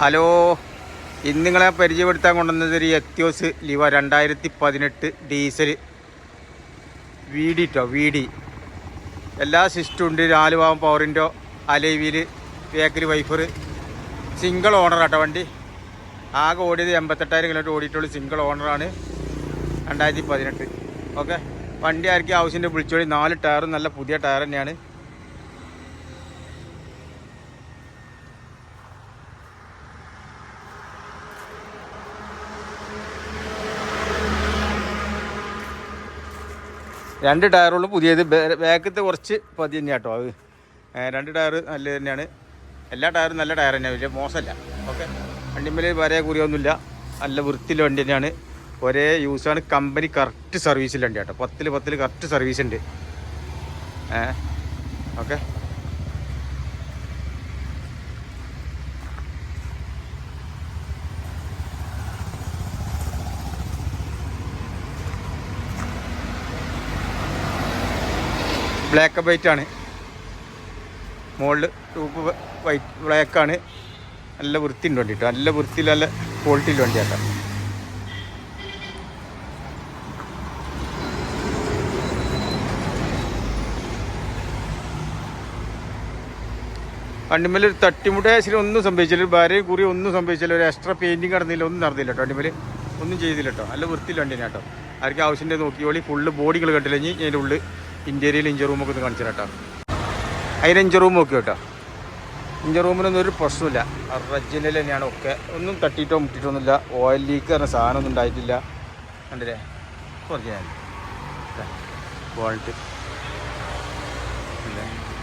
Hello. ഇന്ന് നിങ്ങളെ പരിചയപ്പെടുത്താൻ കൊണ്ടുവന്നത് ഒരു എത്തിയോസ് ലിവ രണ്ടായിരത്തി പതിനെട്ട് ഡീസൽ. വി ഡി കേട്ടോ ഡി എല്ലാ സിസ്റ്റും ഉണ്ട്. നാല് ഭാഗം പവറിന്റോ അലൈവിൽ ബേക്കറി വൈഫർ സിംഗിൾ ഓണർ ആട്ടോ വണ്ടി. ആകെ ഓടിയത് എൺപത്തെട്ടായിരം കിലോമീറ്റർ ഓടിയിട്ടുള്ളൂ സിംഗിൾ ഓണറാണ് രണ്ടായിരത്തി പതിനെട്ട് ഓക്കെ വണ്ടി ആയിരിക്കും ആവശ്യത്തിന്റെ വിളിച്ചോളി. നാല് ടയറും നല്ല പുതിയ ടയർ തന്നെയാണ്. രണ്ട് ടയറുള്ളൂ പുതിയത്. ബാക്കത്തെ കുറച്ച് പതി തന്നെ കേട്ടോ അത് രണ്ട് ടയർ നല്ല തന്നെയാണ്. എല്ലാ ടയറും നല്ല ടയർ തന്നെയാണ് വലിയ മോശമല്ല. ഓക്കെ? വണ്ടിമേൽ വരെ കുറിയൊന്നുമില്ല നല്ല വൃത്തിയിലെ വണ്ടി തന്നെയാണ്. ഒരേ യൂസാണ് കമ്പനി കറക്റ്റ് സർവീസിൽ വണ്ടി കേട്ടോ പത്തിൽ പത്തിൽ കറക്റ്റ് സർവീസ് ഉണ്ട്. ഏ ഓക്കെ? ബ്ലാക്ക് ആൻഡ് വൈറ്റ് ആണ് മുകളിൽ ടൂപ്പ് വൈറ്റ് ബ്ലാക്കാണ് നല്ല വൃത്തിയുണ്ട് വണ്ടി കേട്ടോ നല്ല വൃത്തിയിൽ നല്ല ക്വാളിറ്റിയിൽ വണ്ടിയാട്ടോ. വണ്ടിമേൽ ഒരു തട്ടിമുട്ടേശ്ശേരി ഒന്നും സംഭവിച്ചില്ല. ഒരു ഭാര്യ കുറി ഒന്നും സംഭവിച്ചില്ല. ഒരു എക്സ്ട്രാ പെയിന്റിങ് നടന്നില്ല. ഒന്നും നടന്നില്ല കേട്ടോ വണ്ടിമേൽ ഒന്നും ചെയ്തില്ല കേട്ടോ. നല്ല വൃത്തിയിൽ വണ്ടിനെ കേട്ടോ. ആർക്കും ആവശ്യം നോക്കിയോളി ഫുള്ള് ബോഡികൾ കണ്ടില്ലെങ്കിൽ ഇനി? അതിന്റെ ഉള്ളിൽ ഇന്റീരിയൽ ഇഞ്ചർ റൂമൊക്കെ ഒന്ന് കാണിച്ചു കേട്ടോ അതിന് ഇഞ്ചർ റൂം നോക്കി കേട്ടോ. ഇഞ്ചർ റൂമിനൊന്നും ഒരു പ്രശ്നമില്ല. ഒറിജിനൽ തന്നെയാണ്. ഒക്കെ ഒന്നും തട്ടിയിട്ടോ മുട്ടിയിട്ടൊന്നുമില്ല ഓയിൽ ലീക്ക് പറഞ്ഞ സാധനമൊന്നും ഉണ്ടായിട്ടില്ല. കണ്ടില്ലേ? Original quality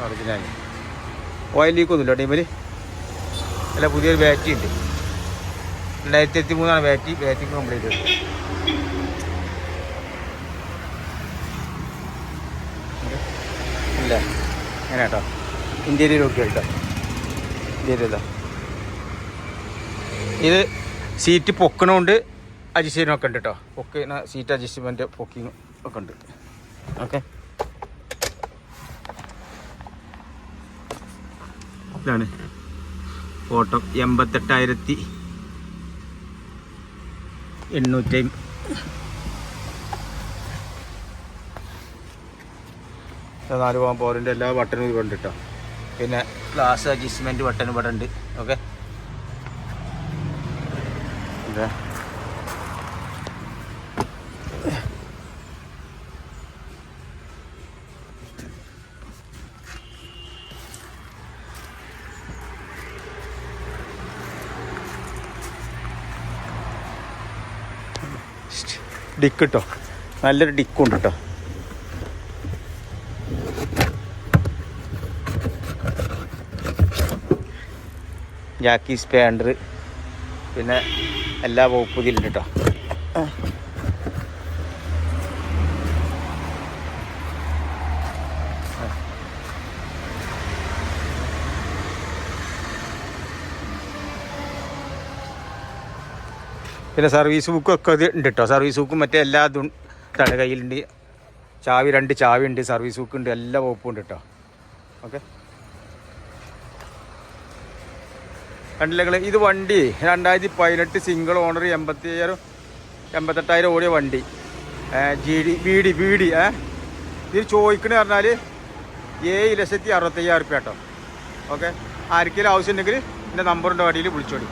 original oil leak ഒന്നുമില്ല ടീമിൽ അല്ല പുതിയൊരു ബാറ്ററി ഉണ്ട്. രണ്ടായിരത്തി എത്തി മൂന്നാണ് ബാറ്ററി ബാറ്ററി കംപ്ലീറ്റ് അങ്ങനെ കേട്ടോ ഇന്റീരിയർ ഒക്കെ കേട്ടോ ഇന്റീരിയർ ഇത്. സീറ്റ് പൊക്കണമുണ്ട് അഡ്ജസ്റ്റ് ഒക്കെ ഉണ്ട് കേട്ടോ പൊക്കുന്ന സീറ്റ് അഡ്ജസ്റ്റ്മെന്റ് പൊക്കിങ് ഒക്കെ ഉണ്ട്. ഓക്കെ ഇതാണ്. ഫോട്ടോ എൺപത്തെട്ടായിരത്തി എണ്ണൂറ്റി നാല് പോകാൻ പോറിന്റെ എല്ലാ ബട്ടനും ഇവിടെ ഉണ്ട് പിന്നെ ഗ്ലാസ് അഡ്ജസ്റ്റ്മെന്റ് ബട്ടൺ ഇവിടെ ഉണ്ട്. ഓക്കെ ഡിക്ക് കേട്ടോ നല്ലൊരു ഡിക്കുണ്ട് കേട്ടോ ജാക്കി സ്പാൻഡർ പിന്നെ എല്ലാ വകുപ്പും ഇതിലുണ്ട് കേട്ടോ. പിന്നെ സർവീസ് ബുക്കും ഒക്കെ ഇത് ഉണ്ട് കേട്ടോ. സർവീസ് ബുക്കും മറ്റേ എല്ലാ ഇതും തടകയിലുണ്ട് കയ്യിലുണ്ട് ചാവി രണ്ട് ചാവി ഉണ്ട്. സർവീസ് ബുക്ക് ഉണ്ട്. എല്ലാ വകുപ്പും ഉണ്ട് കേട്ടോ. ഓക്കെ കണ്ടില്ലേ നിങ്ങൾ? ഇത് വണ്ടി. രണ്ടായിരത്തി പതിനെട്ട് സിംഗിൾ ഓണർ എൺപത്തി അയ്യായിരം എൺപത്തെട്ടായിരം ഓടിയ വണ്ടി. G D B D B D ഏ? ഇതിൽ ചോദിക്കണ പറഞ്ഞാൽ ഏഴ് ലക്ഷത്തി അറുപത്തയ്യായിരം റുപ്യ കേട്ടോ. ഓക്കെ? ആർക്കെങ്കിലും ആവശ്യമുണ്ടെങ്കിൽ എന്റെ നമ്പറിന്റെ വടിയിൽ വിളിച്ചോടി